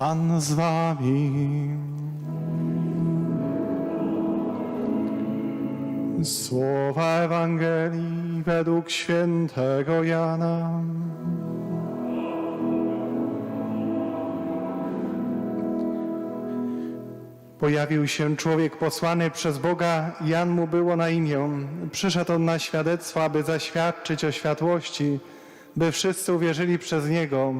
Pan z wami. Słowa Ewangelii według świętego Jana. Pojawił się człowiek posłany przez Boga, Jan mu było na imię. Przyszedł on na świadectwo, aby zaświadczyć o światłości, by wszyscy uwierzyli przez niego.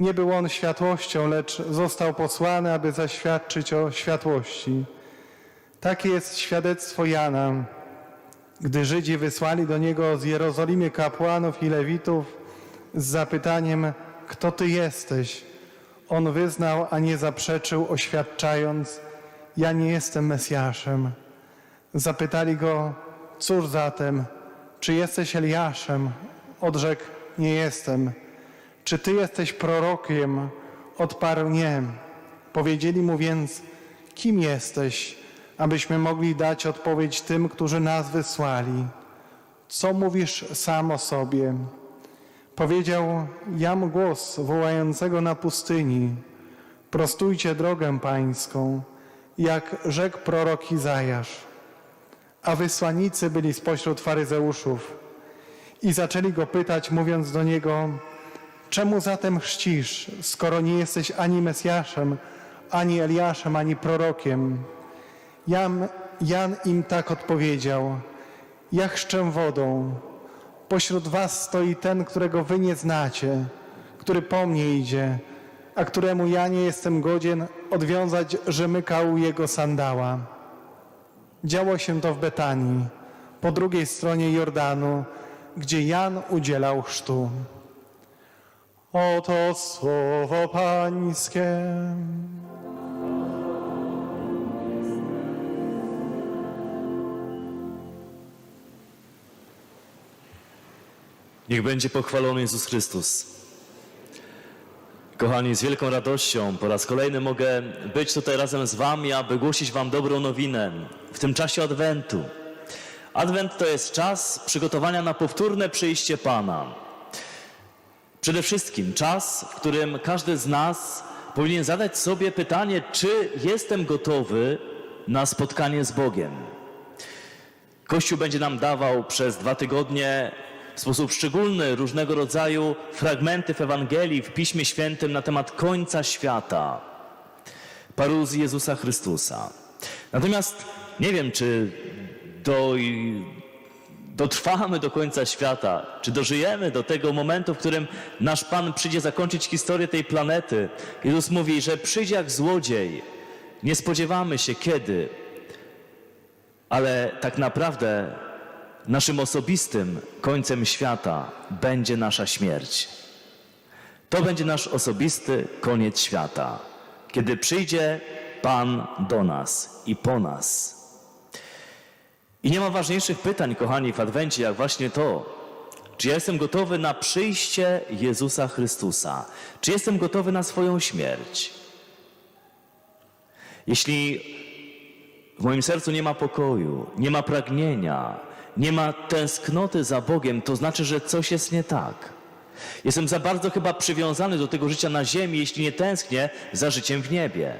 Nie był on światłością, lecz został posłany, aby zaświadczyć o światłości. Takie jest świadectwo Jana. Gdy Żydzi wysłali do niego z Jerozolimy kapłanów i lewitów z zapytaniem, kto ty jesteś? On wyznał, a nie zaprzeczył, oświadczając, ja nie jestem Mesjaszem. Zapytali go, cóż zatem, czy jesteś Eliaszem? Odrzekł, nie jestem. Czy ty jesteś prorokiem? Odparł nie. Powiedzieli mu więc, kim jesteś, abyśmy mogli dać odpowiedź tym, którzy nas wysłali. Co mówisz sam o sobie? Powiedział, jam głos wołającego na pustyni. Prostujcie drogę pańską, jak rzekł prorok Izajasz. A wysłannicy byli spośród faryzeuszów i zaczęli go pytać, mówiąc do niego, czemu zatem chrzcisz, skoro nie jesteś ani Mesjaszem, ani Eliaszem, ani prorokiem? Jan, Jan im tak odpowiedział, ja chrzczę wodą, Pośród was stoi ten, którego wy nie znacie, który po mnie idzie, a któremu ja nie jestem godzien odwiązać rzemykał jego sandała. Działo się to w Betanii, po drugiej stronie Jordanu, gdzie Jan udzielał chrztu. Oto słowo Pańskie. Niech będzie pochwalony Jezus Chrystus. Kochani, z wielką radością po raz kolejny mogę być tutaj razem z Wami, aby głosić Wam dobrą nowinę w tym czasie Adwentu. Adwent to jest czas przygotowania na powtórne przyjście Pana. Przede wszystkim czas, w którym każdy z nas powinien zadać sobie pytanie, czy jestem gotowy na spotkanie z Bogiem. Kościół będzie nam dawał przez dwa tygodnie w sposób szczególny różnego rodzaju fragmenty w Ewangelii, w Piśmie Świętym na temat końca świata, paruzji Jezusa Chrystusa. Natomiast nie wiem, czy do, dotrwamy do końca świata, czy dożyjemy do tego momentu, w którym nasz Pan przyjdzie zakończyć historię tej planety. Jezus mówi, że przyjdzie jak złodziej. Nie spodziewamy się kiedy, ale tak naprawdę naszym osobistym końcem świata będzie nasza śmierć. To będzie nasz osobisty koniec świata, kiedy przyjdzie Pan do nas i po nas. I nie ma ważniejszych pytań, kochani, w Adwencie, jak właśnie to, czy ja jestem gotowy na przyjście Jezusa Chrystusa? Czy jestem gotowy na swoją śmierć? Jeśli w moim sercu nie ma pokoju, nie ma pragnienia, nie ma tęsknoty za Bogiem, to znaczy, że coś jest nie tak. Jestem za bardzo chyba przywiązany do tego życia na ziemi, jeśli nie tęsknię za życiem w niebie.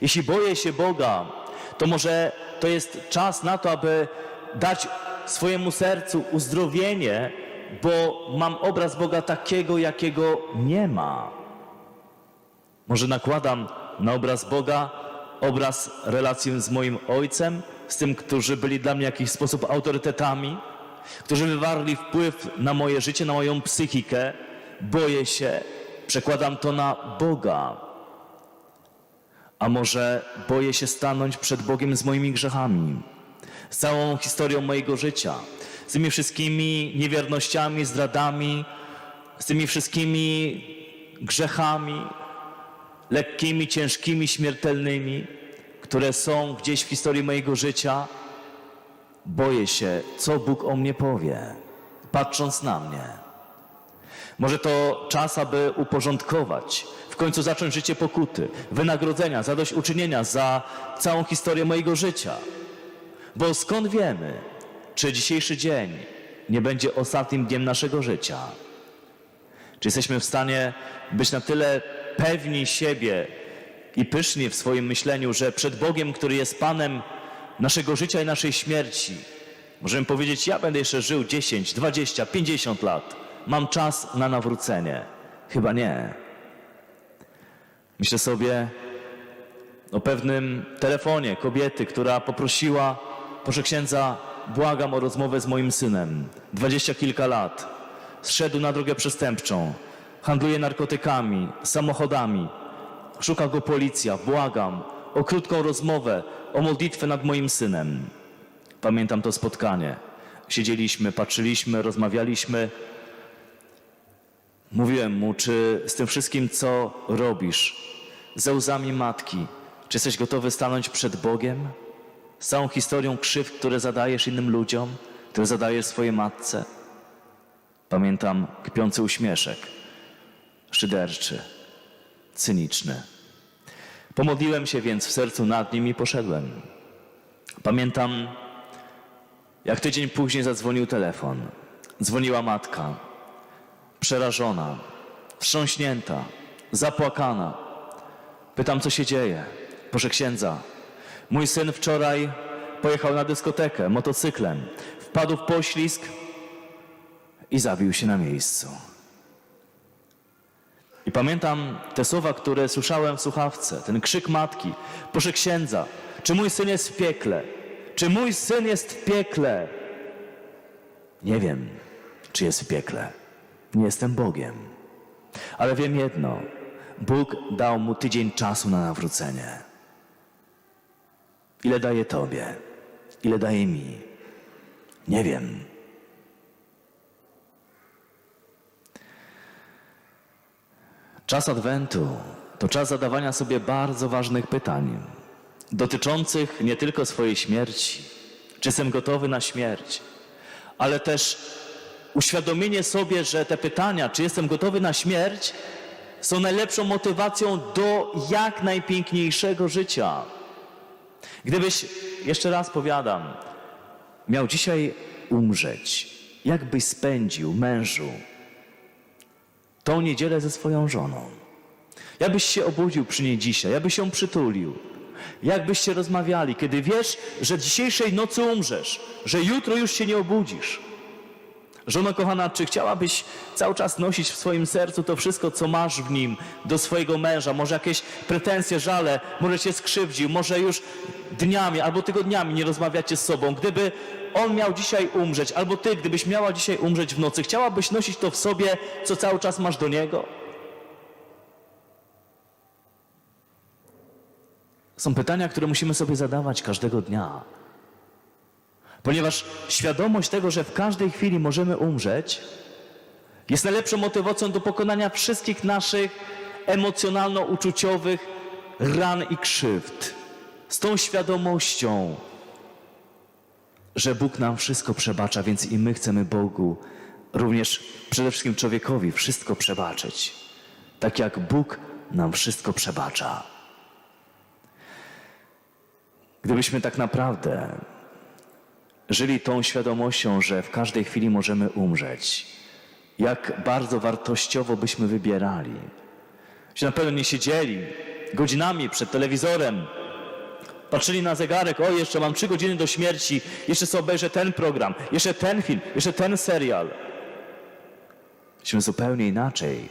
Jeśli boję się Boga, to może to jest czas na to, aby dać swojemu sercu uzdrowienie, bo mam obraz Boga takiego, jakiego nie ma. Może nakładam na obraz Boga obraz relacji z moim ojcem, z tym, którzy byli dla mnie w jakiś sposób autorytetami, którzy wywarli wpływ na moje życie, na moją psychikę. Boję się, przekładam to na Boga. A może boję się stanąć przed Bogiem z moimi grzechami, z całą historią mojego życia, z tymi wszystkimi niewiernościami, zdradami, z tymi wszystkimi grzechami, lekkimi, ciężkimi, śmiertelnymi, które są gdzieś w historii mojego życia, boję się, co Bóg o mnie powie, patrząc na mnie. Może to czas, aby uporządkować, w końcu zacząć życie pokuty, wynagrodzenia, zadośćuczynienia za całą historię mojego życia. Bo skąd wiemy, czy dzisiejszy dzień nie będzie ostatnim dniem naszego życia? Czy jesteśmy w stanie być na tyle pewni siebie i pyszni w swoim myśleniu, że przed Bogiem, który jest Panem naszego życia i naszej śmierci, możemy powiedzieć: Ja będę jeszcze żył 10, 20, 50 lat. Mam czas na nawrócenie. Chyba nie. Myślę sobie o pewnym telefonie kobiety, która poprosiła, proszę księdza, błagam o rozmowę z moim synem. Dwadzieścia kilka lat. Zszedł na drogę przestępczą. Handluje narkotykami, samochodami. Szuka go policja. Błagam o krótką rozmowę, o modlitwę nad moim synem. Pamiętam to spotkanie. Siedzieliśmy, patrzyliśmy, rozmawialiśmy. Mówiłem mu, czy z tym wszystkim, co robisz, ze łzami matki, czy jesteś gotowy stanąć przed Bogiem? Z całą historią krzywd, które zadajesz innym ludziom, które zadajesz swojej matce? Pamiętam kpiący uśmieszek, szyderczy, cyniczny. Pomodliłem się więc w sercu nad nim i poszedłem. Pamiętam, jak tydzień później zadzwonił telefon. Dzwoniła matka, przerażona, wstrząśnięta, zapłakana. Pytam, co się dzieje. Proszę księdza, mój syn wczoraj pojechał na dyskotekę motocyklem, wpadł w poślizg i zabił się na miejscu. I pamiętam te słowa, które słyszałem w słuchawce, ten krzyk matki. Proszę księdza, czy mój syn jest w piekle? Czy mój syn jest w piekle? Nie wiem, czy jest w piekle. Nie jestem Bogiem. Ale wiem jedno. Bóg dał mu tydzień czasu na nawrócenie. Ile daje Tobie? Ile daje mi? Nie wiem. Czas Adwentu to czas zadawania sobie bardzo ważnych pytań, dotyczących nie tylko swojej śmierci, czy jestem gotowy na śmierć, ale też uświadomienie sobie, że te pytania, czy jestem gotowy na śmierć, są najlepszą motywacją do jak najpiękniejszego życia. Gdybyś, jeszcze raz powiadam, miał dzisiaj umrzeć, jak byś spędził, mężu, tą niedzielę ze swoją żoną? Jak byś się obudził przy niej dzisiaj? Jak byś ją przytulił? Jak byście rozmawiali, kiedy wiesz, że dzisiejszej nocy umrzesz, że jutro już się nie obudzisz? Żono kochana, czy chciałabyś cały czas nosić w swoim sercu to wszystko, co masz w nim, do swojego męża? Może jakieś pretensje, żale, może cię skrzywdził, może już dniami albo tygodniami nie rozmawiacie z sobą. Gdyby on miał dzisiaj umrzeć, albo ty, gdybyś miała dzisiaj umrzeć w nocy, chciałabyś nosić to w sobie, co cały czas masz do niego? Są pytania, które musimy sobie zadawać każdego dnia. Ponieważ świadomość tego, że w każdej chwili możemy umrzeć, jest najlepszą motywacją do pokonania wszystkich naszych emocjonalno-uczuciowych ran i krzywd. Z tą świadomością, że Bóg nam wszystko przebacza, więc i my chcemy Bogu, również przede wszystkim człowiekowi, wszystko przebaczyć. Tak jak Bóg nam wszystko przebacza. Gdybyśmy tak naprawdę żyli tą świadomością, że w każdej chwili możemy umrzeć, jak bardzo wartościowo byśmy wybierali. Że na pewno nie siedzieli godzinami przed telewizorem, patrzyli na zegarek, o jeszcze mam trzy godziny do śmierci, jeszcze sobie obejrzę ten program, jeszcze ten film, jeszcze ten serial. Myśmy zupełnie inaczej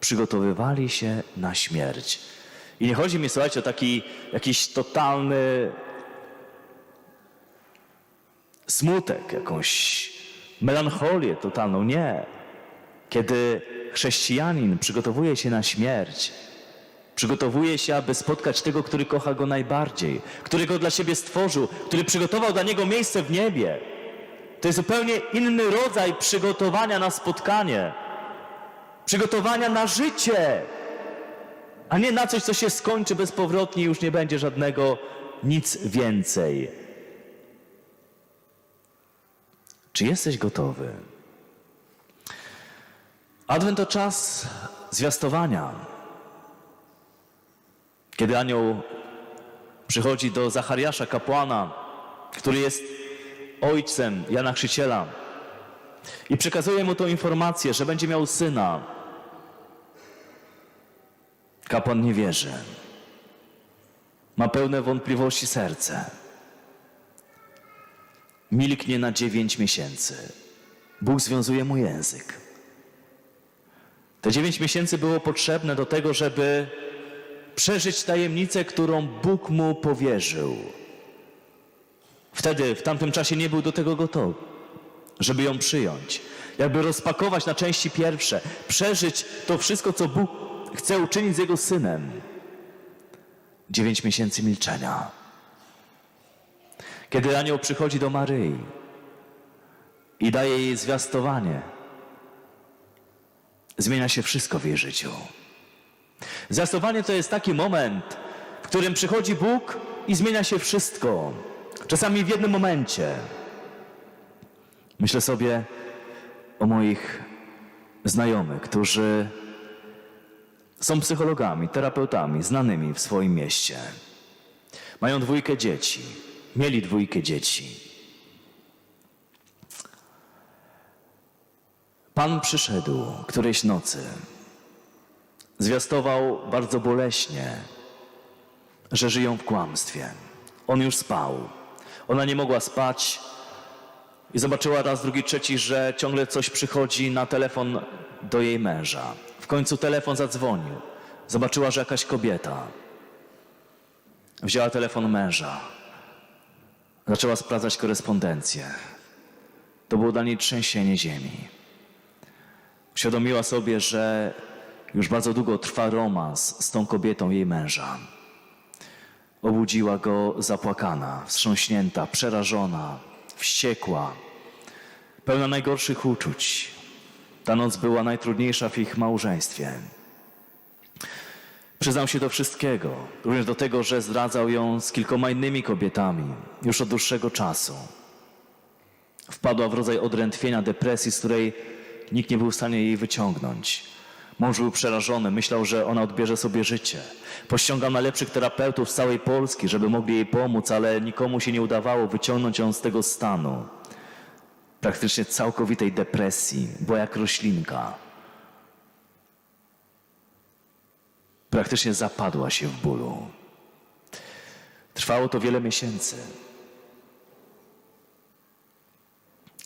przygotowywali się na śmierć. I nie chodzi mi, słuchajcie, o taki jakiś totalny smutek, jakąś melancholię totalną. Nie. Kiedy chrześcijanin przygotowuje się na śmierć, przygotowuje się, aby spotkać tego, który kocha go najbardziej, który go dla siebie stworzył, który przygotował dla niego miejsce w niebie. To jest zupełnie inny rodzaj przygotowania na spotkanie, przygotowania na życie, a nie na coś, co się skończy bezpowrotnie i już nie będzie żadnego nic więcej. Czy jesteś gotowy? Adwent to czas zwiastowania. Kiedy anioł przychodzi do Zachariasza, kapłana, który jest ojcem Jana Chrzciciela i przekazuje mu tą informację, że będzie miał syna. Kapłan nie wierzy. Ma pełne wątpliwości serce. Milknie na dziewięć miesięcy. Bóg związuje mu język. Te dziewięć miesięcy było potrzebne do tego, żeby przeżyć tajemnicę, którą Bóg mu powierzył. Wtedy, w tamtym czasie nie był do tego gotowy, żeby ją przyjąć. Jakby rozpakować na części pierwsze, przeżyć to wszystko, co Bóg chce uczynić z jego synem. Dziewięć miesięcy milczenia. Kiedy anioł przychodzi do Maryi i daje jej zwiastowanie, zmienia się wszystko w jej życiu. Zwiastowanie to jest taki moment, w którym przychodzi Bóg i zmienia się wszystko. Czasami w jednym momencie. Myślę sobie o moich znajomych, którzy są psychologami, terapeutami, znanymi w swoim mieście. Mają dwójkę dzieci. Mieli dwójkę dzieci. Pan przyszedł którejś nocy. Zwiastował bardzo boleśnie, że żyją w kłamstwie. On już spał. Ona nie mogła spać i zobaczyła raz, drugi, trzeci, że ciągle coś przychodzi na telefon do jej męża. W końcu telefon zadzwonił. Zobaczyła, że jakaś kobieta. Wzięła telefon męża. Zaczęła sprawdzać korespondencję. To było dla niej trzęsienie ziemi. Uświadomiła sobie, że już bardzo długo trwa romans z tą kobietą jej męża. Obudziła go zapłakana, wstrząśnięta, przerażona, wściekła, pełna najgorszych uczuć. Ta noc była najtrudniejsza w ich małżeństwie. Przyznał się do wszystkiego, również do tego, że zdradzał ją z kilkoma innymi kobietami już od dłuższego czasu. Wpadła w rodzaj odrętwienia, depresji, z której nikt nie był w stanie jej wyciągnąć. Mąż był przerażony, myślał, że ona odbierze sobie życie. Pościągał najlepszych terapeutów z całej Polski, żeby mogli jej pomóc, ale nikomu się nie udawało wyciągnąć ją z tego stanu. Praktycznie całkowitej depresji, była jak roślinka. Praktycznie zapadła się w bólu. Trwało to wiele miesięcy.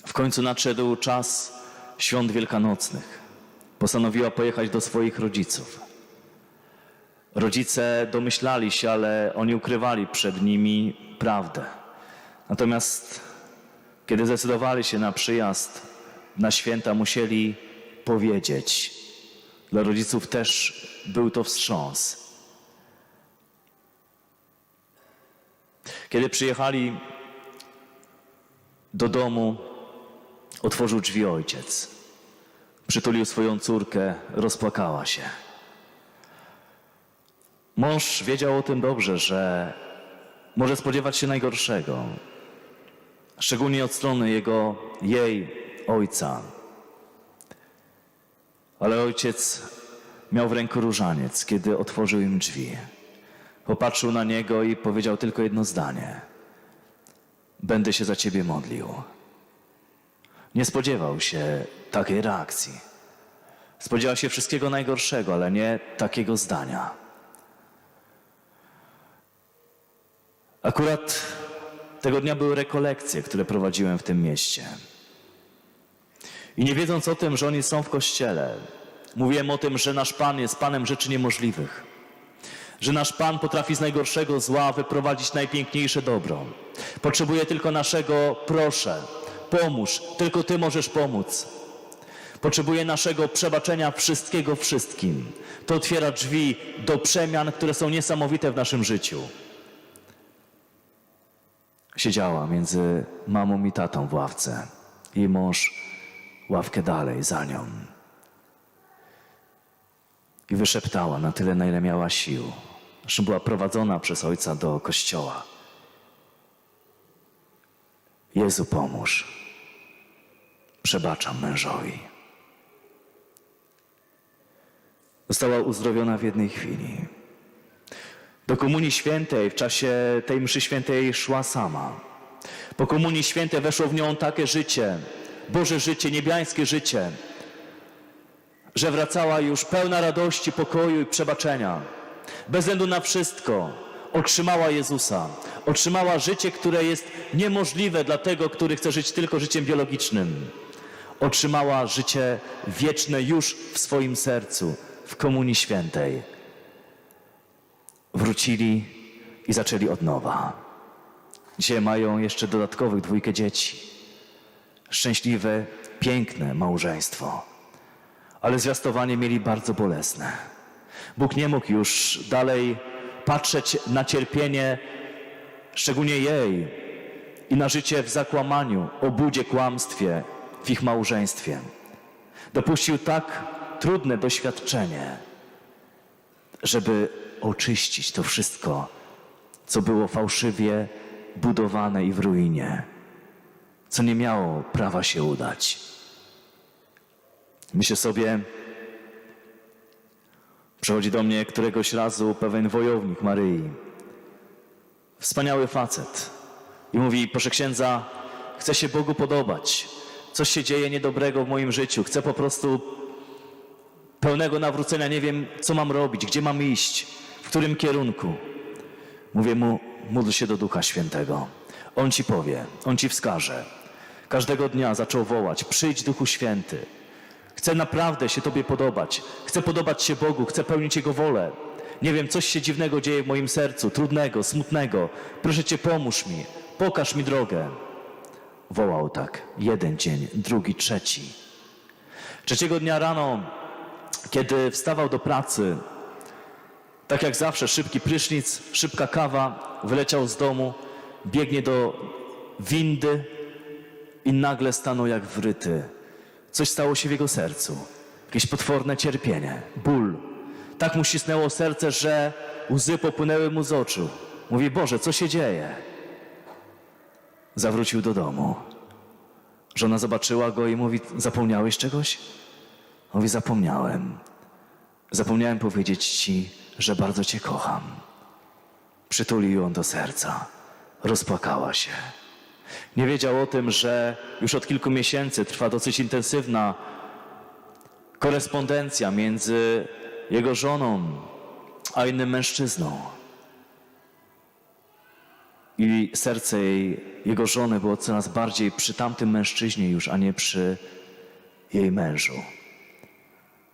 W końcu nadszedł czas świąt wielkanocnych. Postanowiła pojechać do swoich rodziców. Rodzice domyślali się, ale oni ukrywali przed nimi prawdę. Natomiast kiedy zdecydowali się na przyjazd na święta, musieli powiedzieć. Dla rodziców też był to wstrząs. Kiedy przyjechali do domu, otworzył drzwi ojciec. Przytulił swoją córkę, rozpłakała się. Mąż wiedział o tym dobrze, że może spodziewać się najgorszego, szczególnie od strony jego, jej ojca. Ale ojciec miał w ręku różaniec, kiedy otworzył im drzwi. Popatrzył na niego i powiedział tylko jedno zdanie: Będę się za ciebie modlił. Nie spodziewał się takiej reakcji. Spodziewał się wszystkiego najgorszego, ale nie takiego zdania. Akurat tego dnia były rekolekcje, które prowadziłem w tym mieście. I nie wiedząc o tym, że oni są w kościele, mówiłem o tym, że nasz Pan jest Panem rzeczy niemożliwych. Że nasz Pan potrafi z najgorszego zła wyprowadzić najpiękniejsze dobro. Potrzebuje tylko naszego proszę, pomóż, tylko Ty możesz pomóc. Potrzebuje naszego przebaczenia wszystkiego wszystkim. To otwiera drzwi do przemian, które są niesamowite w naszym życiu. Siedziała między mamą i tatą w ławce. Jej mąż ławkę dalej za nią. I wyszeptała na tyle, na ile miała sił. Zresztą była prowadzona przez ojca do kościoła. Jezu, pomóż. Przebaczam mężowi. Została uzdrowiona w jednej chwili. Do Komunii Świętej w czasie tej mszy świętej szła sama. Po Komunii Świętej weszło w nią takie życie, Boże życie, niebiańskie życie, że wracała już pełna radości, pokoju i przebaczenia. bez względu na wszystko, otrzymała Jezusa. Otrzymała życie, które jest niemożliwe dla tego, który chce żyć tylko życiem biologicznym. Otrzymała życie wieczne już w swoim sercu, w Komunii Świętej. Wrócili i zaczęli od nowa. Dzisiaj mają jeszcze dodatkowych dwójkę dzieci. Szczęśliwe, piękne małżeństwo. Ale zwiastowanie mieli bardzo bolesne. Bóg nie mógł już dalej patrzeć na cierpienie, szczególnie jej, i na życie w zakłamaniu, obudzie, kłamstwie w ich małżeństwie. Dopuścił tak trudne doświadczenie, żeby oczyścić to wszystko, co było fałszywie budowane i w ruinie, co nie miało prawa się udać. Myślę sobie, przychodzi do mnie któregoś razu pewien wojownik Maryi, wspaniały facet i mówi, proszę księdza, chcę się Bogu podobać, coś się dzieje niedobrego w moim życiu, chcę po prostu pełnego nawrócenia, nie wiem, co mam robić, gdzie mam iść, w którym kierunku. Mówię mu, módl się do Ducha Świętego. On ci powie, on ci wskaże. Każdego dnia zaczął wołać, przyjdź Duchu Święty. Chcę naprawdę się Tobie podobać. Chcę podobać się Bogu, chcę pełnić Jego wolę. Nie wiem, coś się dziwnego dzieje w moim sercu, trudnego, smutnego. Proszę Cię, pomóż mi, pokaż mi drogę. Wołał tak, jeden dzień, drugi, trzeci. Trzeciego dnia rano, kiedy wstawał do pracy, tak jak zawsze, szybki prysznic, szybka kawa, wyleciał z domu, biegnie do windy i nagle stanął jak wryty. Coś stało się w jego sercu. Jakieś potworne cierpienie, ból. Tak mu ścisnęło serce, że łzy popłynęły mu z oczu. Mówi, Boże, co się dzieje? Zawrócił do domu. Żona zobaczyła go i mówi, zapomniałeś czegoś? Mówi, zapomniałem. Zapomniałem powiedzieć ci, że bardzo cię kocham. Przytulił ją do serca. Rozpłakała się. Nie wiedział o tym, że już od kilku miesięcy trwa dosyć intensywna korespondencja między jego żoną a innym mężczyzną. I serce jej, jego żony było coraz bardziej przy tamtym mężczyźnie już, a nie przy jej mężu.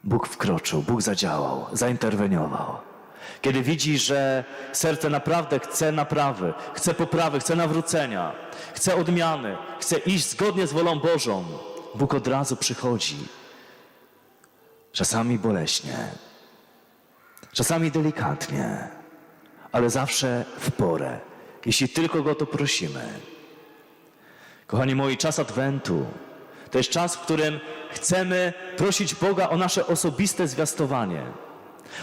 Bóg wkroczył, Bóg zadziałał, zainterweniował. Kiedy widzi, że serce naprawdę chce naprawy, chce poprawy, chce nawrócenia, chce odmiany, chce iść zgodnie z wolą Bożą, Bóg od razu przychodzi. Czasami boleśnie, czasami delikatnie, ale zawsze w porę, jeśli tylko Go to prosimy. Kochani moi, czas Adwentu to jest czas, w którym chcemy prosić Boga o nasze osobiste zwiastowanie,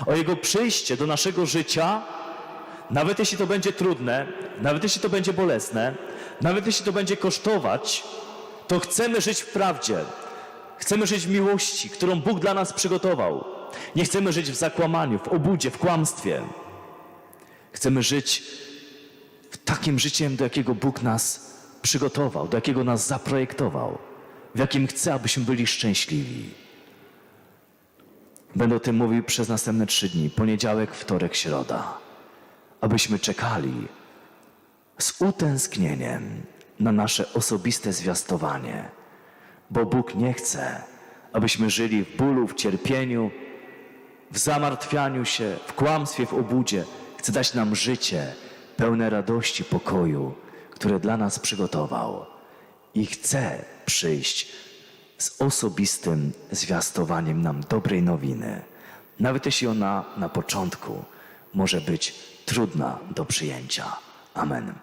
o Jego przyjście do naszego życia, nawet jeśli to będzie trudne, nawet jeśli to będzie bolesne, nawet jeśli to będzie kosztować, to chcemy żyć w prawdzie. Chcemy żyć w miłości, którą Bóg dla nas przygotował. Nie chcemy żyć w zakłamaniu, w obudzie, w kłamstwie. Chcemy żyć w takim życiem, do jakiego Bóg nas przygotował, do jakiego nas zaprojektował, w jakim chce, abyśmy byli szczęśliwi. Będę o tym mówił przez następne trzy dni poniedziałek, wtorek, środa. Abyśmy czekali z utęsknieniem na nasze osobiste zwiastowanie, bo Bóg nie chce, abyśmy żyli w bólu, w cierpieniu, w zamartwianiu się, w kłamstwie, w obudzie. Chce dać nam życie pełne radości, pokoju, które dla nas przygotował. I chce przyjść z osobistym zwiastowaniem nam dobrej nowiny, nawet jeśli ona na początku może być trudna do przyjęcia. Amen.